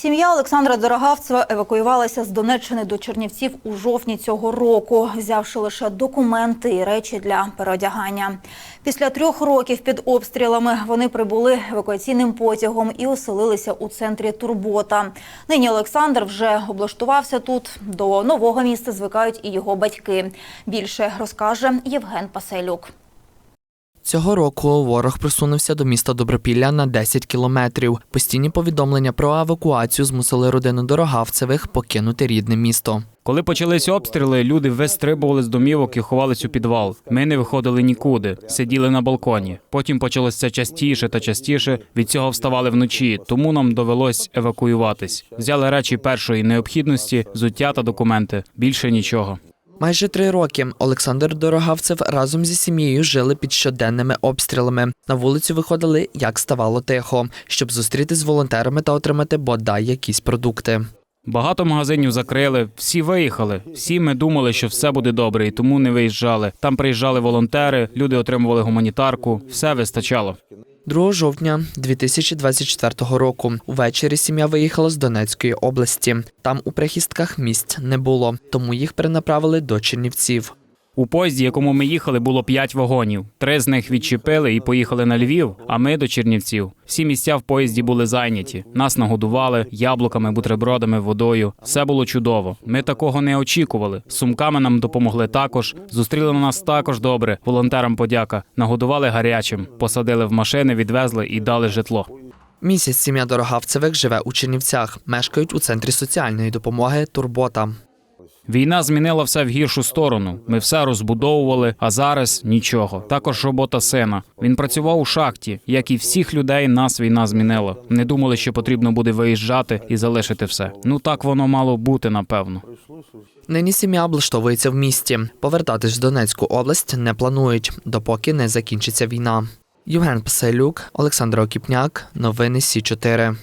Сім'я Олександра Дорогавцева евакуювалася з Донеччини до Чернівців у жовтні цього року, взявши лише документи і речі для переодягання. Після трьох років під обстрілами вони прибули евакуаційним потягом і оселилися у центрі Турбота. Нині Олександр вже облаштувався тут. До нового місця звикають і його батьки. Більше розкаже Євген Паселюк. Цього року ворог присунувся до міста Добропілля на 10 кілометрів. Постійні повідомлення про евакуацію змусили родину Дорогавцевих покинути рідне місто. Коли почались обстріли, люди вистрибували з домівок і ховались у підвал. Ми не виходили нікуди, сиділи на балконі. Потім почалось це частіше та частіше. Від цього вставали вночі, тому нам довелось евакуюватись. Взяли речі першої необхідності, взуття та документи. Більше нічого. Майже три роки Олександр Дорогавцев разом зі сім'єю жили під щоденними обстрілами. На вулицю виходили, як ставало тихо, щоб зустрітись з волонтерами та отримати бодай якісь продукти. Багато магазинів закрили, всі виїхали. Всі ми думали, що все буде добре, і тому не виїжджали. Там приїжджали волонтери, люди отримували гуманітарку, все вистачало. 2 жовтня 2024 року увечері сім'я виїхала з Донецької області. Там у прихистках місць не було, тому їх перенаправили до Чернівців. У поїзді, якому ми їхали, було п'ять вагонів. Три з них відчепили і поїхали на Львів, а ми до Чернівців. Всі місця в поїзді були зайняті. Нас нагодували яблуками, бутербродами, водою. Все було чудово. Ми такого не очікували. Сумками нам допомогли також. Зустріли нас також добре. Волонтерам подяка. Нагодували гарячим, посадили в машини, відвезли і дали житло. Місяць сім'я Дорогавцевих живе у Чернівцях, мешкають у центрі соціальної допомоги Турбота. Війна змінила все в гіршу сторону. Ми все розбудовували, а зараз нічого. Також робота сина. Він працював у шахті, як і всіх людей. Нас війна змінила. Не думали, що потрібно буде виїжджати і залишити все. Ну так воно мало бути, напевно. Нині сім'я облаштовується в місті. Повертатись в Донецьку область не планують, допоки не закінчиться війна. Євген Паселюк, Олександр Окіпняк, новини Сі 4